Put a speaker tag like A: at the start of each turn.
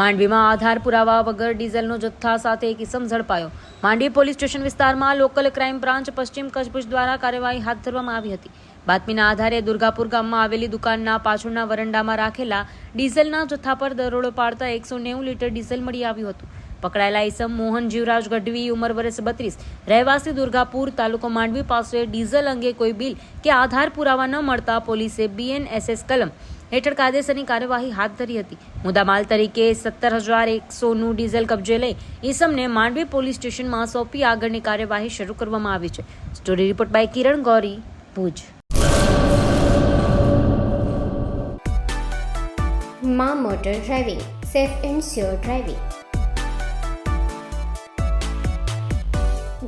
A: માંડવીમાં આધાર પુરાવા વગર ડીઝલનો જથ્થા સાથે એક ઇસમ ઝડપાયો. માંડવી પોલીસ સ્ટેશન વિસ્તારમાં લોકલ ક્રાઇમ બ્રાન્ચ પશ્ચિમ કચ્છ દ્વારા કાર્યવાહી હાથ ધરવામાં આવી હતી. બાતમીના આધારે દુર્ગાપુર ગામમાં આવેલી દુકાનના પાછળના વરંડામાં રાખેલા ડીઝલના જથ્થા પર દરોડો પાડતા એકસો નેવું લીટર ડીઝલ મળી આવ્યું હતું. પકડાયેલા ઈસમ મોહન જીવરાજ ગઢવી ઉંમર વર્ષ બત્રીસ. રહેવાસી દુર્ગાપુર તાલુકો માંડવી પાસે ડીઝલ અંગે કોઈ બિલ કે આધાર પુરાવા ન મળતા પોલીસે બીએનએસએસ કલમ હેઠળ કાયદેસરની કાર્યવાહી હાથ ધરી હતી. મુદ્દામાલ તરીકે સત્તર હજાર એકસોનું ડીઝલ કબજે લઈ ઈસમને માંડવી પોલીસ સ્ટેશનમાં સોંપી આગળની કાર્યવાહી શરૂ કરવામાં આવી છે. Story report by Kiran Gauri, Bhuj.
B: Maa motor driving, safe and sure driving.